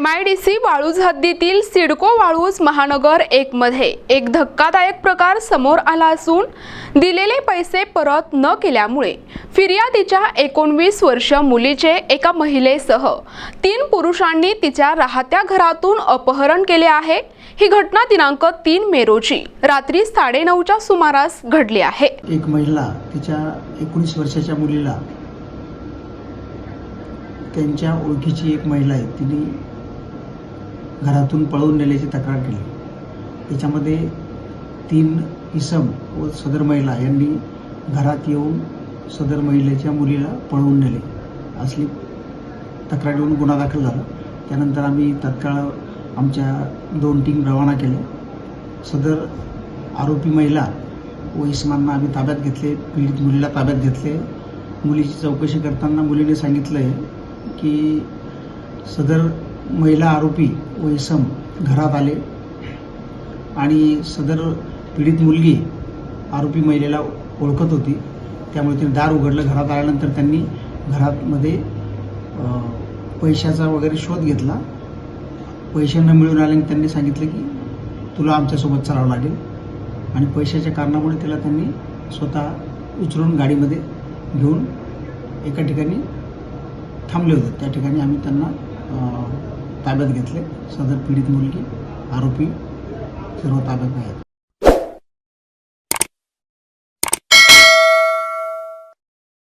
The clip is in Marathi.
M I D C Waluj हद्दीतील सिडको वाळूज महानगर एकमध्ये एक धक्कादायक प्रकार समोर आला असून दिलेले पैसे परत न केल्यामुळे फिर्यादीच्या एकोणवीस वर्ष मुलीचे एका महिलेसह तीन पुरुषांनी तिच्या राहत्या घरातून अपहरण केले आहे. ही घटना दिनांक तीन मे रोजी रात्री साडेनऊच्या सुमारास घडली आहे. एक महिला तिच्या एकोणीस वर्षाच्या मुलीला त्यांच्या ओळखीची एक महिला आहे. तिने घरातून पळवून नेल्याची तक्रार केली. त्याच्यामध्ये तीन इसम व सदर महिला यांनी घरात येऊन सदर महिलेच्या मुलीला पळवून नेले. असली तक्रार येऊन गुन्हा दाखल झाला. त्यानंतर आम्ही तत्काळ आमच्या दोन टीम रवाना केल्या. सदर आरोपी महिला व इसमांना आम्ही ताब्यात घेतले. पीडित मुलीला ताब्यात घेतले. मुलीची चौकशी करताना मुलीने सांगितलं आहे की सदर महिला आरोपी व इसम घरात आले आणि सदर पीडित मुलगी आरोपी महिलेला ओळखत होती. त्यामुळे तिने दार उघडलं घरात आल्यानंतर त्यांनी घरातमध्ये पैशाचा वगैरे शोध घेतला. पैसे न मिळून आल्याने त्यांनी सांगितलं की तुला आमच्यासोबत चालावं लागेल. आणि पैशाच्या कारणामुळे त्याला त्यांनी स्वतः उचलून गाडीमध्ये घेऊन एका ठिकाणी थांबले होते. त्या ठिकाणी आम्ही त्यांना ताब्यात घेतले. सदर पीडित मुलगी आरोपी सर्व ताब्यात आहेत.